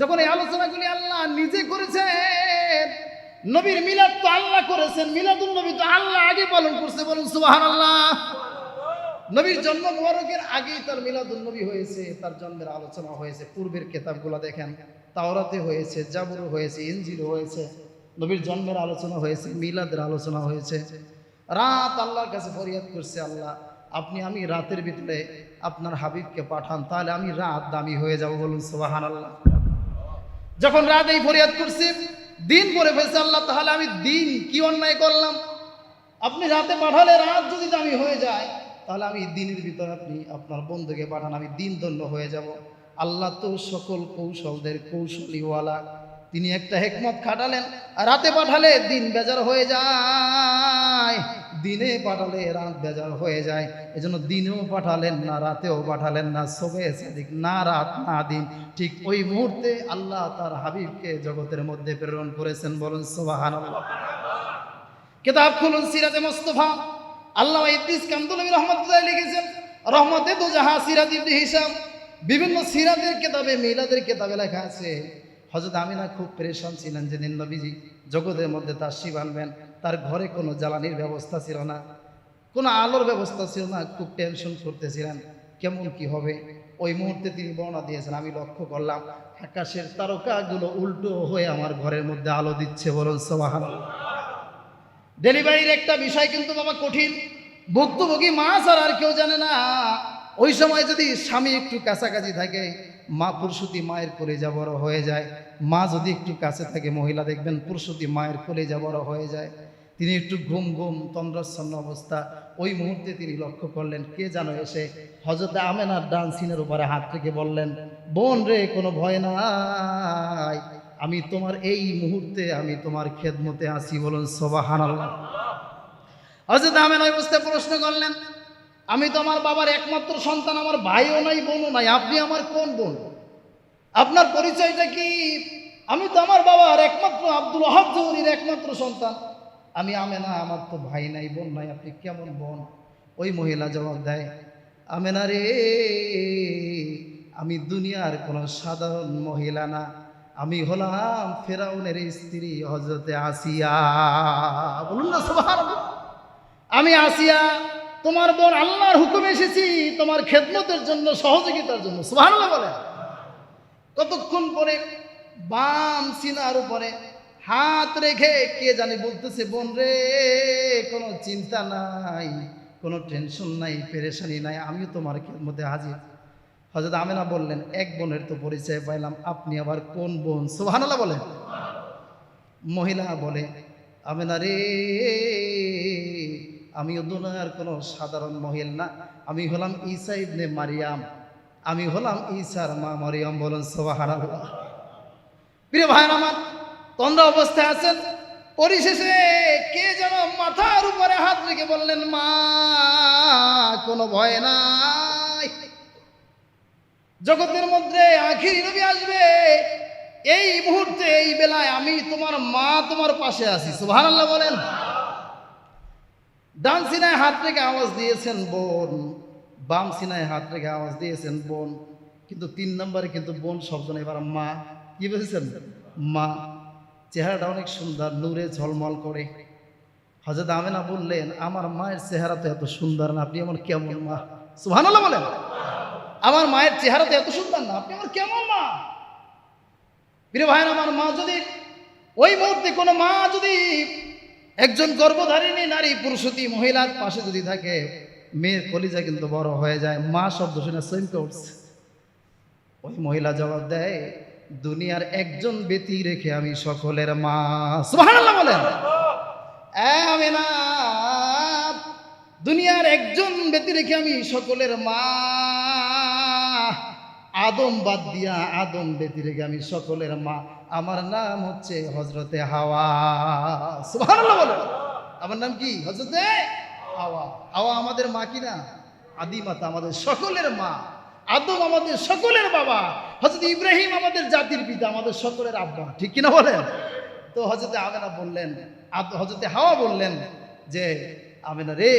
যখন এই আলোচনাগুলি আল্লাহ নিজে করেছেন, নবীর মিলাদ তো আল্লাহ করেছেন মিলাদুল নবী তো আল্লাহ আগে পালন করছে, বলুন সুবাহান আল্লাহ নবীর জন্ম মোবারকের আগেই তার মিলাদুল নবী হয়েছে, তার জন্মের আলোচনা হয়েছে, পূর্বের কেতাবগুলো দেখেন, তাওরাতে হয়েছে, জাবুর হয়েছে ইঞ্জিল হয়েছে, নবীর জন্মের আলোচনা হয়েছে, মিলাদের আলোচনা হয়েছে। রাত আল্লাহর কাছে ফরিয়াদ করছে আল্লাহ, আপনি আমি রাতের ভিতরে আপনার হাবিবকে পাঠান, তাহলে আমি রাত দামি হয়ে যাব, বলুন সুবাহান আল্লাহ যখন রাত এই ফরিয়াদ করছি, দিন পরে ফেলছে, আল্লাহ তাহলে আমি দিন কি অন্যায় করলাম? আপনি রাতে পাঠালে রাত যদি দামি হয়ে যায়, তাহলে আমি দিনের ভিতরে আপনি আপনার বন্ধুকে পাঠান, আমি দিন ধন্য হয়ে যাব। আল্লাহ তো সকল কৌশলদের কৌশলীওয়ালা। তিনি একটা হেকমত খাটালেন, রাতে পাঠালে দিন বেজার হয়ে যায়। দিনে পাঠালে রাত বেজার হয়ে যায়। এজন্য দিনেও পাঠালেন না, রাতেও পাঠালেন না সবে সেদিক না, রাত না, দিন। ঠিক ওই মুহূর্তে আল্লাহ তার হাবিবকে জগতের মধ্যে প্রেরণ করেছেন, বলুন সোবাহান কেতাব খুলুন সিরাজে মোস্তফা। আল্লাহ ইদ্রিস কান্দুলবী রহমতুল্লাহ লিখেছেন, রহমতে দু জাহা সিরাজ হিসাম বিভিন্ন সিরাজের কেতাবে, মিলাদের কেতাবে লেখা আছে হজরত আমিনা খুব পরেশান ছিলেন যেদিন নবীজি জগতের মধ্যে তার শিব আনবেন, তার ঘরে কোনো জ্বালানির ব্যবস্থা ছিল না, কোনো আলোর ব্যবস্থা ছিল না, খুব টেনশন করতেছিলেন, কেমন কি হবে? ওই মুহূর্তে তিনি বর্ণনা দিয়েছেন, আমি লক্ষ্য করলাম, আকাশের তারকাগুলো উল্টো হয়ে আমার ঘরের মধ্যে আলো দিচ্ছে বলুন সবাহান ডেলিভারির একটা বিষয় কিন্তু বাবা কঠিন। ভুক্তভোগী মা ছাড়া আর কেউ জানে না। ওই সময় যদি স্বামী একটু কাছাকাছি থাকে মা পুরুষতি মায়ের কলেজা বড় হয়ে যায়। মা যদি একটু কাছে থাকে, মহিলা দেখবেন পুরুষতি মায়ের কলেজা বড় হয়ে যায়। তিনি একটু ঘুম ঘুম, তন্দ্রাচ্ছন্ন অবস্থা। ওই মুহূর্তে তিনি লক্ষ্য করলেন, কে যেন এসে হজরতে আমেনার ডান সিনের উপরে হাত রেখে বললেন, বোন রে, কোনো ভয় নাই। আমি তোমার এই মুহূর্তে, আমি তোমার খেদমতে আসি বলুন সবাহান হজরত আমেন ওই অবস্থায় প্রশ্ন করলেন আমি তো আমার বাবার একমাত্র সন্তান, আমার ভাইও নাই, বোনও নাই। আপনি আমার কোন বোন? আপনার পরিচয়টা কি? আমি তো আমার বাবার একমাত্র আব্দুল ওহাব জৌরির একমাত্র সন্তান। আমি আমেনা, আমার তো ভাই নাই, বোন নাই। আপনি কেমন বোন? ওই মহিলা জবাব দেয়, আমেনা রে, আমি দুনিয়ার কোনো সাধারণ মহিলা না। আমি হলাম ফেরাউনের স্ত্রী হজরতে আসিয়া। বলুন না, সুবহানাল্লাহ। আমি আসিয়া তোমার বোন আল্লাহর হুকুম এসেছি, তোমার খেদমতের জন্য, সহযোগিতার জন্য। সুবহানাল্লাহ বলে। কতক্ষণ পরে বাম সিনার উপরে হাত রেখে কে জানে বলতেছে, বোন রে, কোনো চিন্তা নাই, কোনো টেনশন নাই, পেরেশানি নাই, আমিও তোমার মধ্যে হাজির। হজরত আমেনা বললেন, এক বোনের তো পরিচয় পাইলাম, আপনি আবার কোন বোন? সুবহানাল্লাহ বলেন মহিলা বলে, আমেনা রে আমিও দুনিয়ার কোনো সাধারণ মহিল না। আমি হলাম ঈসা ইবনে মারিয়াম। আমি হলাম ঈসার মা মারিয়াম বলেন, সুবহানাল্লাহ। প্রিয় ভাই আমার তন্দ্রা অবস্থায় আছেন? পরিশেষে কে যেন মাথার উপরে হাত রেখে বললেন, মা, কোনো ভয় নাই। জগতের মধ্যে আখির নবী আসবে। এই মুহূর্তে, এই বেলায় আমি তোমার মা তোমার পাশে আছি। সুবহানাল্লাহ বলেন। ডান সিনায় হাত রেখে আওয়াজ দিয়েছেন বোন, বাম সিনায় হাত রেখে আওয়াজ দিয়েছেন বোন। কিন্তু তিন নম্বরে কিন্তু বোন শব্দ এবার মা। কি বুঝেছেন মা। চেহারাটা অনেক সুন্দর, নূরে ঝলমল করে। হজরত আমেনা বললেন, আমার মায়ের চেহারা তো এত সুন্দর না, আপনি আমার কেমন মা? সুবহানাল্লাহ বলেন। আমার মায়ের চেহারা তো এত সুন্দর না, আপনি আমার কেমন মা? প্রিয় ভাইয়ের আমার মা যদি, ওই মুহূর্তে কোনো মা যদি একজন গর্ভধারিণী নারী পুরুষতী মহিলার পাশে যদি থাকে, মেয়ের কলিজা কিন্তু বড় হয়ে যায়। মা শব্দ শুনে সৈমকে উঠছে ওই মহিলা জবাব দেয়, দুনিয়ার একজন ব্যতি রেখে আমি সকলের মা। সুবহানাল্লাহ বলেন। এ আমেনা দুনিয়ার একজন ব্যতি রেখে আমি সকলের মা। আদম বাদ দিয়া আদম ব্যতি রেখে আমি সকলের মা। আমার নাম হচ্ছে হজরতে হাওয়া। সুবহানাল্লাহ বলেন। আমার নাম কি? হজরতে হাওয়া। হাওয়া আমাদের মা কি না? আদিমাতা, আমাদের সকলের মা। আদম আমাদের সকলের বাবা। হজরত ইব্রাহিম আমাদের জাতির পিতা, আমাদের সকলের আব্বা। ঠিক কিনা বলেন? তো হজরতে আমেনা বললেন হজরতে হাওয়া বললেন যে, আমেনা রে,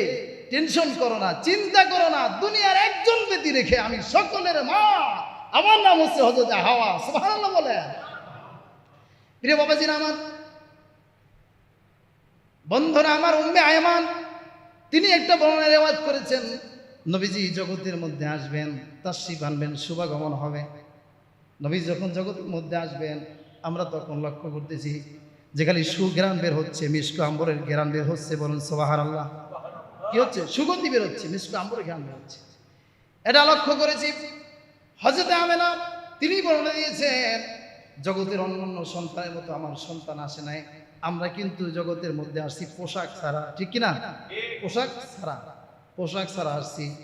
টেনশন করো না, চিন্তা করো না। দুনিয়ার একজন ব্যক্তি রেখে আমি সকলের মা। আমার নাম হচ্ছে হজরত হাওয়া। সুবহানাল্লাহ বলে প্রিয় বাবাজিরা আমার, বন্ধুরা আমার, উম্মে আয়মান, তিনি একটা বর্ণনা রেওয়াজ করেছেন, নবীজি জগতের মধ্যে আসবেন তাশরিফ আনবেন, শুভাগমন হবে। নবী যখন জগতের মধ্যে আসবেন, আমরা তখন লক্ষ্য করতেছি যে খালি সুগ্রাম বের হচ্ছে, মিষ্কু আম্বরের গ্রাম বের হচ্ছে বলুন সোবাহার আল্লাহ কি হচ্ছে? সুগন্ধি বের হচ্ছে, মিষ্কু আম্বরের গ্রাম বের হচ্ছে। এটা লক্ষ্য করেছি। হজরতে আমেনা, তিনি বর্ণনা দিয়েছেন জগতের অন্যান্য সন্তানের মতো আমার সন্তান আসে নাই। আমরা কিন্তু জগতের মধ্যে আসছি, পোশাক ছাড়া। ঠিক কিনা? পোশাক ছাড়া। পোশাক ছাড়া আসছি।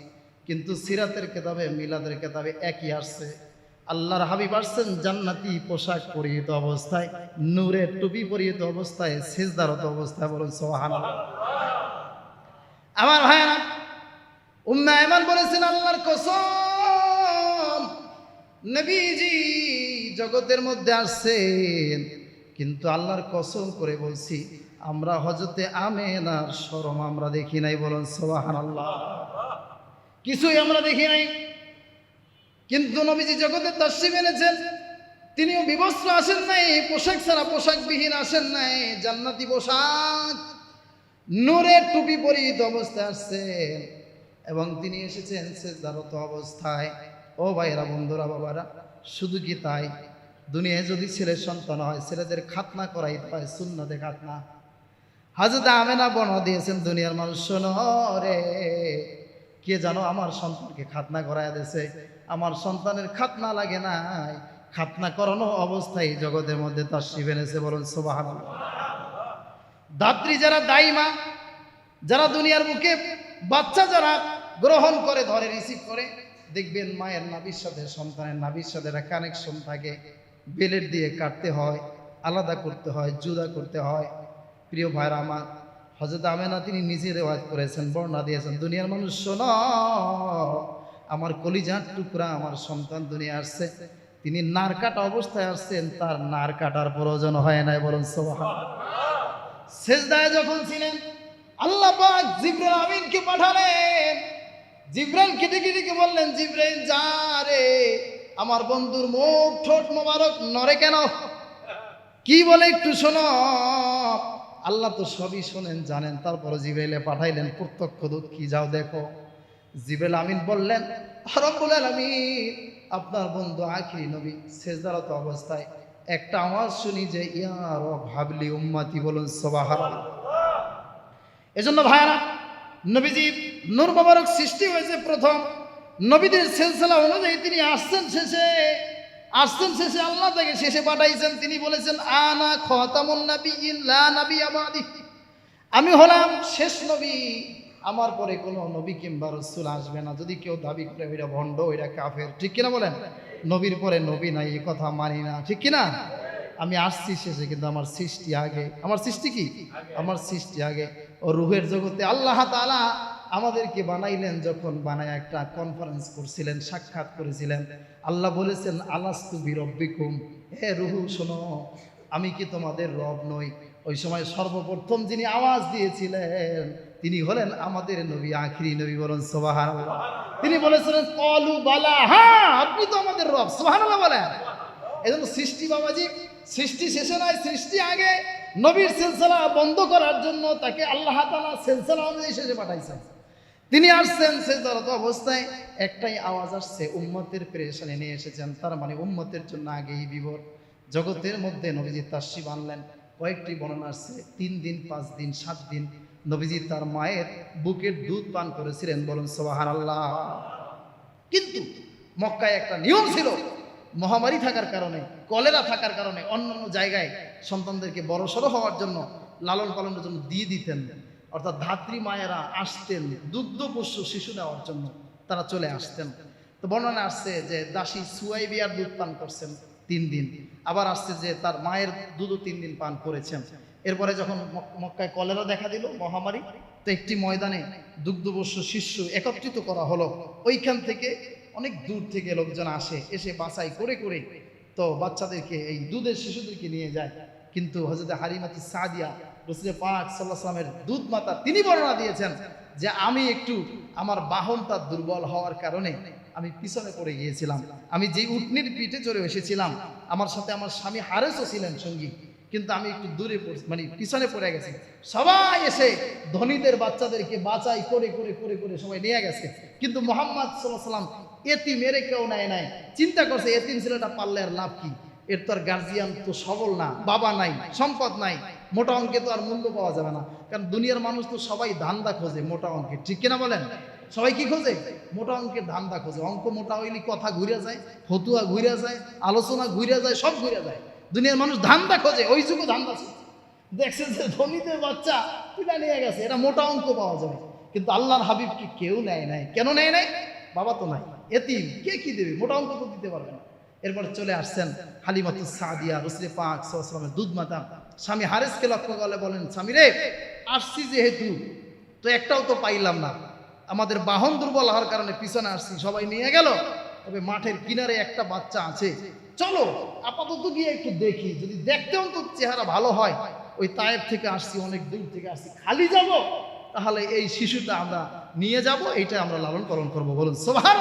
কিন্তু সিরাতের কেতাবে, মিলাদের কেতাবে একই আসছে। আল্লাহর হাবিব আসছেন জান্নাতি পোশাক পরিহিত অবস্থায়, নূরের টুপি পরিহিত অবস্থায়, সেজদারত অবস্থায় বলুন সোহান আমার ভাইয়েরা, উম্মা এমন বলেছেন, আল্লাহর কসম, নবীজি জগতের মধ্যে আসছেন কিন্তু আল্লাহর কসম করে বলছি, আমরা হজরতে আমেনার শরম আমরা দেখি নাই বলুন সোবাহান আল্লাহ কিছুই আমরা দেখি নাই। কিন্তু নবীজি জগতের তশ্রিম মেনেছেন তিনিও বিবস্ত্র আসেন নাই, পোশাক ছাড়া পোশাকবিহীন আসেন নাই, জান্নাতি পোশাক, নূরের টুপি পরিহিত অবস্থায় আসছেন, এবং তিনি এসেছেন সেজদারত অবস্থায়। ও ভাইরা বন্ধুরা, বাবারা, শুধু কি তাই? দুনিয়ায় যদি ছেলের সন্তান হয়, ছেলেদের খাতনা করাইতে হয়, সুন্নতে খাতনা। হাজরত আমেনা বর্ণনা দিয়েছেন, দুনিয়ার মানুষ রে, কে জানো আমার সন্তানকে খাতনা করাই দিয়েছে? আমার সন্তানের খাতনা লাগে নাই। খাতনা করানো অবস্থায় জগতের মধ্যে তার শিব এনেছে বলুন সোবাহান দাত্রী যারা দাইমা যারা দুনিয়ার মুখে বাচ্চা যারা গ্রহণ করে, ধরে, রিসিভ করে দেখবেন মায়ের নাবির সাথে সন্তানের নাবির সাথে একটা কানেকশন থাকে, বেলেট দিয়ে কাটতে হয়, আলাদা করতে হয়, জুদা করতে হয়। প্রিয় ভাইরা আমার হজরত আমেনা তিনি নিজে রেওয়াজ করেছেন, বর্ণনা দিয়েছেন, দুনিয়ার মানুষ শোনো, আমার কলিজার টুকরা আমার সন্তান দুনিয়া আসছে। তিনি নার কাটা অবস্থায় আসছেন, তার নার কাটার প্রয়োজন হয় নাই বলুন সোহান সেজদায় যখন ছিলেন, আল্লাহ পাক জিব্রাইল আমিনকে পাঠালেন। জিব্রাইল কেটে কেটে বললেন, জিব্রাইল, যা রে, আমার বন্ধুর মুখ ঠোঁট মোবারক নরে কেন? কি বলে একটু শোনো। আল্লাহ তো সবই শোনেন, জানেন। তারপরে জিব্রাইলে পাঠাইলেন, প্রত্যক্ষ দূত, কি যাও দেখো। জিব্রাইল আমিন বললেন আপনার বন্ধু আখিরি নবী সেজদারত অবস্থায় একটা আওয়াজ শুনি যে, ইয়ার ভাবলি উম্মাতি বলুন সবাহার এজন্য ভাইয়ারা নবীজি নূর মোবারক সৃষ্টি হয়েছে প্রথম। নবীদের সিলসিলা অনুযায়ী তিনি আসছেন শেষে। আসছেন শেষে আল্লাহ তাকে শেষে পাঠাইছেন। তিনি বলেছেন, আনা খতামুন নাবিয়িন, লা নাবী আমি হলাম শেষ নবী। আমার পরে কোনো নবী কিংবা রসুল আসবে না। যদি কেউ দাবি করে, ওইটা ভণ্ড, ওইটা কাফের। ঠিক কিনা বলেন? নবীর পরে নবী নাই, এ কথা মানি না। ঠিক কিনা? আমি আসছি শেষে, কিন্তু আমার সৃষ্টি আগে। আমার সৃষ্টি কি? আমার সৃষ্টি আগে। ও রুহের জগতে আল্লাহ তাআলা আমাদেরকে বানাইলেন যখন বানায় একটা কনফারেন্স করছিলেন, সাক্ষাৎ করেছিলেন। আল্লাহ বলেছেন, আলাস্তু বিরব্বিকুম। হে রুহু, শোনো, আমি কি তোমাদের রব নই? ওই সময় সর্বপ্রথম যিনি আওয়াজ দিয়েছিলেন, তিনি হলেন আমাদের নবী, আখিরি নবী বলেন সোবাহান তিনি বলেছিলেন, কলু বালা হ্যাঁ আপনি তো আমাদের রব সোহান বলেন। এই জন্য সৃষ্টি বাবাজি সৃষ্টি শেষে নয়, সৃষ্টি আগে। নবীর সিলসিলা বন্ধ করার জন্য তাকে আল্লাহ তালা সিলসিলা অনুযায়ী শেষে পাঠাইছেন। তিনি আসছেন সেজদারত অবস্থায়। একটাই আওয়াজ আসছে, উম্মতের প্রেশানে নিয়ে এসেছেন। তার মানে উম্মতের জন্য আগেই বিবর জগতের মধ্যে নবীজি তাসিব আনলেন। কয়েকটি বর্ণনা আসছে, তিন দিন, পাঁচ দিন, সাত দিন। নবীজি তার মায়ের বুকের দুধ পান করেছিলেন বলুন সোহান আল্লাহ কিন্তু মক্কায় একটা নিয়ম ছিল মহামারী থাকার কারণে, কলেরা থাকার কারণে অন্য অন্য জায়গায় সন্তানদেরকে বড় সড়ো হওয়ার জন্য, লালন পালনের জন্য দিয়ে দিতেন। অর্থাৎ ধাত্রী মায়েরা আসতেন দুগ্ধপোষ্য শিশু নেওয়ার জন্য তারা চলে আসতেন। তো বর্ণনা আসছে যে দাসী সুয়াই বিয়ার দুধ পান করছেন তিন দিন। আবার আসছে যে তার মায়ের দুধও তিন দিন পান করেছেন। এরপরে যখন মক্কায় কলেরা দেখা দিল মহামারী, তো একটি ময়দানে দুগ্ধবস্য শিষ্য একত্রিত করা হলো। ওইখান থেকে অনেক দূর থেকে লোকজন আসে, এসে বাছাই করে করে তো বাচ্চাদেরকে, এই দুধের শিশুদেরকে নিয়ে যায়। কিন্তু হজরত হারিমাতি সাদিয়া রসুল পাক সাল্লাহ সাল্লামের দুধ মাতা তিনি বর্ণনা দিয়েছেন যে আমি একটু আমার বাহনটা দুর্বল হওয়ার কারণে আমি পিছনে পড়ে গিয়েছিলাম। আমি যেই উটনির পিঠে চড়ে এসেছিলাম, আমার সাথে আমার স্বামী হারেসও ছিলেন সঙ্গী, কিন্তু আমি একটু দূরে মানে পিছনে পড়ে গেছি। সবাই এসে ধনীদের বাচ্চাদেরকে বাঁচাই করে করে করে করে সবাই নিয়ে গেছে। কিন্তু মোহাম্মদ সাল্লাহ সাল্লাম এতি মেরে কেউ নেয় নাই। চিন্তা করছে, এতিম ছেলেটা পারলে আর লাভ কি? এর তো আর গার্জিয়ান তো সবল না, বাবা নাই, সম্পদ নাই, মোটা অঙ্কে তো আর মূল্য পাওয়া যাবে না। কারণ দুনিয়ার মানুষ তো সবাই ধান্দা খোঁজে মোটা অঙ্কে, ঠিক কিনা বলেন? সবাই কি খোঁজে? মোটা অঙ্কের ধান্দা খোঁজে। অঙ্ক মোটা হইলে কথা ঘুরে যায়, ফতুয়া ঘুরে যায়, আলোচনা ঘুরে যায়, সব ঘুরে যায়। দুনিয়ার মানুষ ধান্দা খোঁজে, ওই যুগে ধান্দা দেখছে যে ধনীদের বাচ্চা তুলে নিয়ে গেছে, এটা মোটা অঙ্ক পাওয়া যাবে। কিন্তু আল্লাহর হাবিব হাবিবকে কেউ নেয় নাই? কেন নেয় নাই? বাবা তো নাই। এতিম, কে কি দেবে? মোটা অঙ্ক তো দিতে পারবে না। এরপর চলে আসছেন হালিমাতুল সাদিয়া, রসুল পাক সাল্লামের দুধ মাতা স্বামী হারেসকে লক্ষ্য করলে বলেন, স্বামী রে, আসছি যেহেতু, তো একটাও তো পাইলাম না। আমাদের বাহন দুর্বল হওয়ার কারণে পিছনে আসছি, সবাই নিয়ে গেল। তবে মাঠের কিনারে একটা বাচ্চা আছে। চলো, আপাতত গিয়ে একটু দেখি। যদি দেখতে অন্তত চেহারা ভালো হয়, ওই তায়েব থেকে আসছি, অনেক দূর থেকে আসছি। খালি যাব, তাহলে এই শিশুটা আমরা নিয়ে যাব, এইটা আমরা লালন পালন করব বলুন। সোভার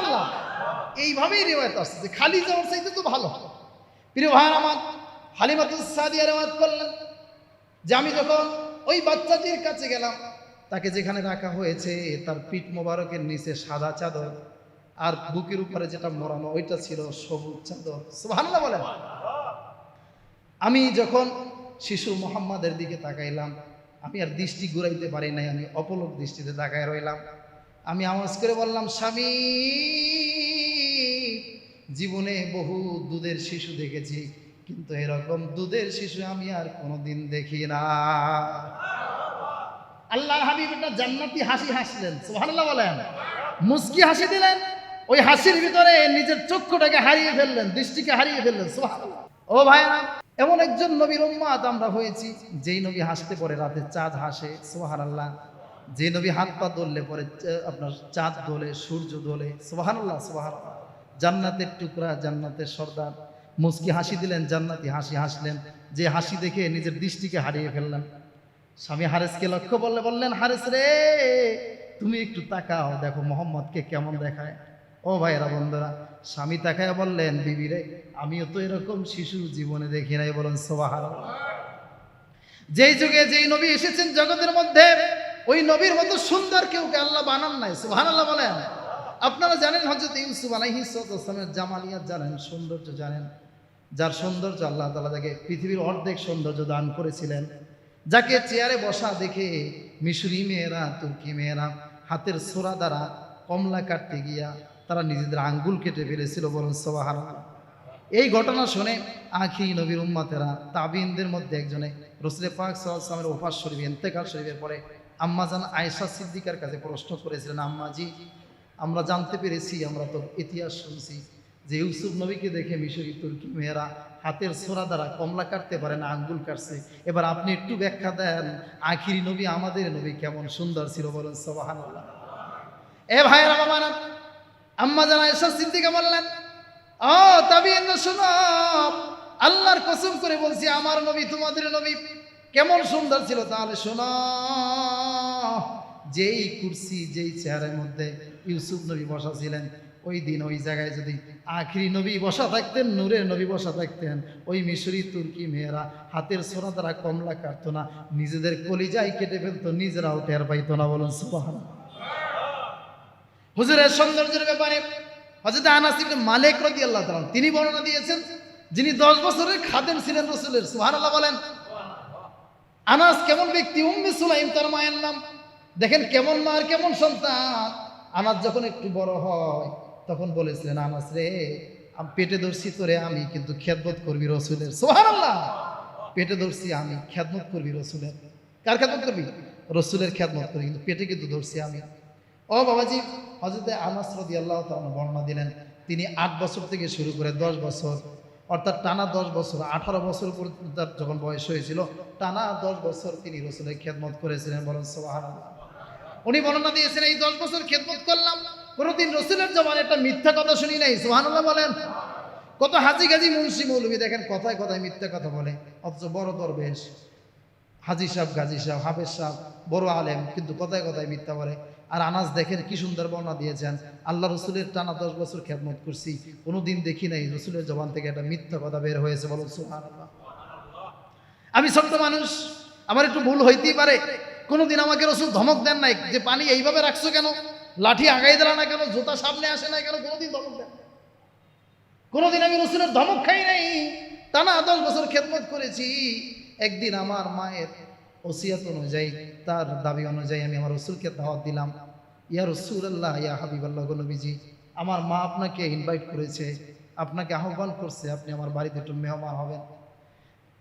এইভাবেই রেওয়ায়ত আসছে। যে খালি যাওয়ার চাইতে তো ভালো প্রিয় ভাই আমার হালিমাতুল সাদিয়া রেওয়ায়ত করলেন। যে আমি যখন ওই বাচ্চাটির কাছে গেলাম, তাকে যেখানে রাখা হয়েছে, তার পিঠ মোবারকের নিচে সাদা চাদর, আর বুকের উপরে যেটা মরানো ওইটা ছিল সবুজ চাদর। সুবহানাল্লাহ বলেন। আমি যখন শিশু মোহাম্মদের দিকে তাকাইলাম, আমি আর দৃষ্টি ঘুরাইতে পারি নাই, আমি অপলক দৃষ্টিতে তাকায় রইলাম। আমি আওয়াজ করে বললাম, স্বামী, জীবনে বহু দুধের শিশু দেখেছি, কিন্তু এরকম দুধের শিশু আমি আর কোনোদিন দেখি না। আল্লাহ হাবিব একটা জান্নাতি হাসি হাসলেন, সুবহানাল্লাহ বলেন। মুস্কি হাসি দিলেন, ওই হাসির ভিতরে নিজের চক্ষুটাকে হারিয়ে ফেললেন, দৃষ্টিকে হারিয়ে ফেললেন, সুবহানাল্লাহ। ও ভাইরা এমন একজন নবীর উম্মাদ আমরা হয়েছি, যেই নবী হাসতে পরে রাতে চাঁদ হাসে, সুবহানাল্লাহ। যে নবী হাত পা দোললে পরে আপনার চাঁদ দোলে সূর্য দোলে সুবহানাল্লাহ সুবহানাল্লাহ। জান্নাতের টুকরা, জান্নাতের সর্দার। মুস্কি হাসি দিলেন, জান্নাতি হাসি হাসলেন। যে হাসি দেখে নিজের দৃষ্টিকে হারিয়ে ফেললেন। স্বামী হারেসকে লক্ষ্য বললে বললেন, হারেস রে, তুমি একটু তাকাও, দেখো মোহাম্মদকে কেমন দেখায়। ও ভাইরা বন্ধুরা, স্বামী তাকায় বললেন, বিবি রে, আমিও তো এরকম শিশু জীবনে দেখি নাই বলেন সোবাহার যেই যুগে যেই নবী এসেছেন জগতের মধ্যে ওই নবীর মতো সুন্দর কেউ কে আল্লাহ বানান নাই সুহান আল্লাহ বলেন। আপনারা জানেন হজরত ইউসুফ আলাইহিসের জামালিয়াত জানেন, সৌন্দর্য জানেন। যার সৌন্দর্য আল্লাহ তালা তাকে পৃথিবীর অর্ধেক সৌন্দর্য দান করেছিলেন। যাকে চেয়ারে বসা দেখে মিশরি মেয়েরা, তুর্কি মেয়েরা হাতের সোরা দ্বারা কমলা কাটতে গিয়া তারা নিজেদের আঙ্গুল কেটে ফেলেছিল বলুন সবাহার এই ঘটনা শুনে আখি নবীর উম্মাতেরা তাবিনদের মধ্যে একজনে রসুল পাক সাল্লামের ওফাস শরীফ এন্তেকাল শরীফের পরে আম্মাজান আয়েশা সিদ্দিকার কাছে প্রশ্ন করেছিলেন, আম্মাজি, আমরা জানতে পেরেছি, আমরা তো ইতিহাস শুনছি যে ইউসুফ নবীকে দেখে মিশরি তুর্কি মেয়েরা হাতের ছোড়া দ্বারা কমলা কাটতে পারে না, আঙ্গুল কাটছে। এবার আপনি একটু ব্যাখ্যা দেন, আখিরি নবী আমাদের নবী কেমন সুন্দর ছিল বলেন সবাহান এ ভাইয়েরা, বাবারা, আম্মা জানা এসা সিদ্দিকে বললেন, ও তবে শোনো, আল্লাহর কসম করে বলছি, আমার নবী, তোমাদের নবী কেমন সুন্দর ছিল, তাহলে শোনো। যেই কুরসি, যেই চেয়ারের মধ্যে ইউসুফ নবী বসা ছিলেন, ওই দিন ওই জায়গায় যদি আখিরি নবী বসা থাকতেন, নূরের নবী বসা থাকতেন, ওই মিশরি তুর্কি মেয়েরা হাতের সোনা দ্বারা কমলা কাটতো না, নিজেদের কলিজাই কেটে ফেলতো, নিজেরাও টের পাইতো না বলুন সুবাহান হুজুরের সৌন্দর্যের ব্যাপারে হজরত আনাস ইবনে মালিক রাদিয়াল্লাহু তাআলা, তিনি বর্ণনা দিয়েছেন, যিনি 10 বছরের খাদেম ছিলেন রাসূলের, সুবহানাল্লাহ বলেন আনাস কেমন ব্যক্তি? উম্মে সুলাইম, তার মায়ের নাম। দেখেন কেমন মা আর কেমন সন্তান। আনাস যখন একটু বড় হয়, তখন বলেছিলেন, আনাস রে পেটে ধরছি তোরে আমি, কিন্তু খেদমত করবি রসুলের। সুবহানাল্লাহ! পেটে ধরছি আমি, খেদমত করবি রসুলের। কার খেদমত করবি? রসুলের খেদমত করি কিন্তু পেটে কিন্তু ধরছি আমি। ও বাবাজি হজরতে আনাস রদি আল্লাহ বর্ণনা দিলেন, তিনি আট বছর থেকে শুরু করে দশ বছর অর্থাৎ টানা দশ বছর, আঠারো বছর তার যখন বয়স হয়েছিল, টানা দশ বছর তিনি রসুলের খেদমত করেছিলেন বলেন সোহান উনি বর্ণনা দিয়েছেন, এই দশ বছর খেদমত করলাম, কোনোদিন রসুলের জবান একটা মিথ্যা কথা শুনি নাই। সোহানুল্লাহ বলেন। কত হাজি গাজি মুন্সি মৌলবী দেখেন, কথায় কথায় মিথ্যা কথা বলে, অথচ বড় দরবেশ। হাজি সাহেব, গাজী সাহেব, হাফেজ সাহেব, বড় আলেম, কিন্তু কথায় কথায় মিথ্যা বলে। আর আনাস দেখেন কি সুন্দর বর্ণনা দিয়েছেন। আল্লাহ রসুলের টানা দশ বছর খেদমত করছি, কোনোদিন দেখি নাই রসুলের জবান থেকে একটা মিথ্যা কথা বের হয়েছে বলুন, সুবহানাল্লাহ। আমি ছোট্ট মানুষ, আমার একটু ভুল হইতেই পারে। কোনোদিন আমাকে রসুল ধমক দেন নাই যে, পানি এইভাবে রাখছো কেন? লাঠি আগাই দিলা না কেন? জুতা সামনে আসে না কেন? কোনোদিন ধমক দেন কোনোদিন আমি রসুলের ধমক খাই নাই। টানা দশ বছর খেদমত করেছি। একদিন আমার মায়ের ওসিয়াত অনুযায়ী, তার দাবি অনুযায়ী আমি আমার রসুলকে দাওয়াত দিলাম। ইয়া রসুল আল্লাহ ইয়া হাবিব আল্লাহ নবীজি, আমার মা আপনাকে ইনভাইট করেছে, আপনাকে আহ্বান করছে, আপনি আমার বাড়িতে একটু মেহমান হবেন।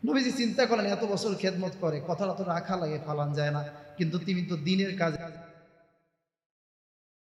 নবীজি চিন্তা করেন, এত বছর খেদমত করে, কথাটা তো রাখা লাগে, ফালান যায় না। কিন্তু তিনি তো দিনের কাজ